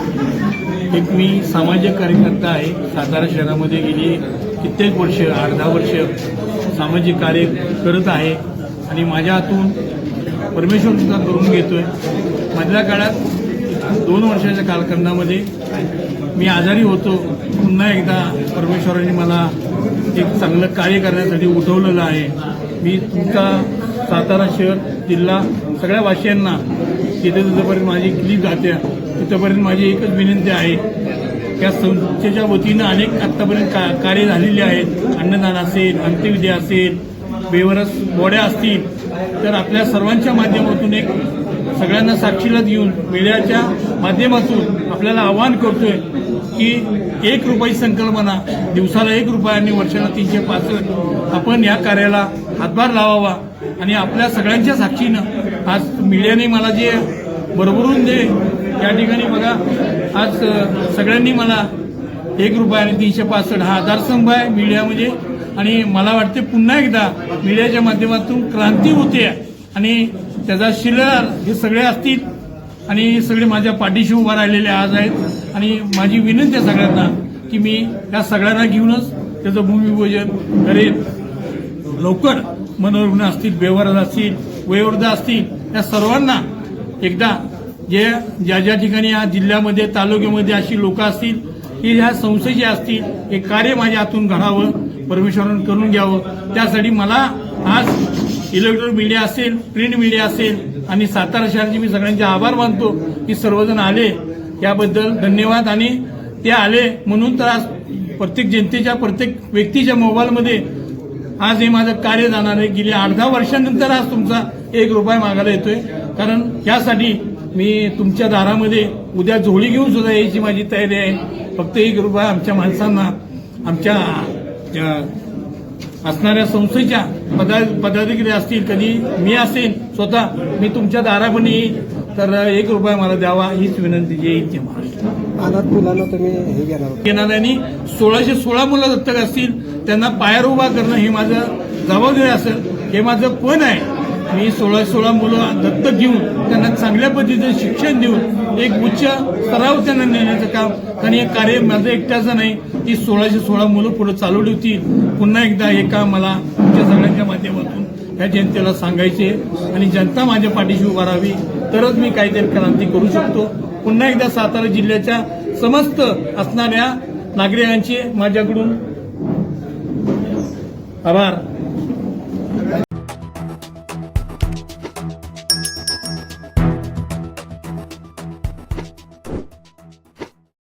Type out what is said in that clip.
एक मी सामाजिक कार्यकर्ता आहे. सातारा शहरामध्ये गेली कित्येक वर्ष आठ दहा वर्ष सामाजिक कार्य करत आहे. आणि माझ्या हातून परमेश्वर सुद्धा करून घेतोय. मधल्या काळात दोन वर्षाच्या कालखंडामध्ये मी आजारी होतो. पुन्हा एकदा परमेश्वराने मला एक चांगलं कार्य करण्यासाठी उठवलेलं आहे. मी तुमचा सातारा शहर जिल्हा सगळ्या वासियांना तिथे तिथपर्यंत माझी क्लिप जाते तिथपर्यंत माझी एकच विनंती आहे. या संस्थेच्या वतीनं अनेक आत्तापर्यंत का कार्य झालेले आहेत. अन्नदान असेल अंत्यविधी असेल बेवरस बोड्या असतील तर आपल्या सर्वांच्या माध्यमातून एक सगळ्यांना साक्षीला देऊन मीडियाच्या माध्यमातून आपल्याला आवाहन करतोय की एक रुपयाची संकल्पना दिवसाला एक रुपया आणि वर्षाला तीनशे पासष्ट आपण या कार्याला हातभार लावावा आणि आपल्या सगळ्यांच्या साक्षीनं आज मीडियाने मला जे बरोबरून जे या ठिकाणी बघा आज सगळ्यांनी मला एक रुपया आणि तीनशे पासष्ट हा आधारस्तंभ आहे मीडिया म्हणजे. आणि मला वाटते पुन्हा एकदा मीडियाच्या माध्यमातून क्रांती होते. आणि त्याचा शिलार हे सगळे असतील. आणि सगळे माझ्या पाठीशी उभा राहिलेले आज आहेत. आणि माझी विनंती आहे सगळ्यांना की मी या सगळ्यांना घेऊनच त्याचं भूमिपूजन करेन. लवकर मनोरुग्ण असतील बेवरद असतील वयोवृद्ध असतील या सर्वांना एकदा जे ज्या ज्या ठिकाणी या जिल्ह्यामध्ये तालुक्यामध्ये अशी लोक असतील की ह्या संस्थेचे असतील हे कार्य माझ्या हातून घडावं परमेश्वरानं करून घ्यावं. त्यासाठी मला आज इलेक्ट्रॉनिक मीडिया असेल प्रिंट मीडिया असेल आणि सातारा शहराचे मी सगळ्यांचे आभार मानतो की सर्वजण आले. याबद्दल धन्यवाद. आणि ते आले म्हणून तर आज प्रत्येक जनतेच्या प्रत्येक व्यक्तीच्या मोबाईलमध्ये आज हे माझं कार्य जाणार आहे. गेल्या अर्धा वर्षानंतर आज तुमचा एक रुपया मागायला येतोय. कारण यासाठी मी तुमच्या दारामध्ये उद्या झोळी घेऊन सुद्धा यायची माझी तयारी आहे. फक्त एक रुपया आमच्या माणसांना आमच्या असणाऱ्या संस्थेच्या पदा पदाधिकारी असतील कधी मी असेल स्वतः मी तुमच्या दारापणे येईल तर एक रुपया मला द्यावा हीच विनंती जे येईल ते महाराष्ट्र मुलांना तुम्ही हे घेणार सोळाशे सोळा मुलं दत्तक असतील त्यांना पायार उभा करणं हे माझं जबाबदारी असेल हे माझं पण आहे. मी सोळा सोळा मुलं दत्तक घेऊन त्यांना चांगल्या पद्धतीचं शिक्षण देऊन एक उच्च स्तरावर त्यांना नेण्याचं काम. कारण हे कार्य माझं एकट्याचं नाही ती सोळाशे सोळा मुलं पुढे चालू ठेवतील पुन्हा एकदा हे काम मला तुमच्या सगळ्यांच्या माध्यमातून या जनतेला सांगायचे आणि जनता माझ्या पाठीशी उभा राहावी तरच मी काहीतरी क्रांती करू शकतो. पुन्हा एकदा सातारा जिल्ह्याच्या समस्त असणाऱ्या नागरिकांचे माझ्याकडून आभार.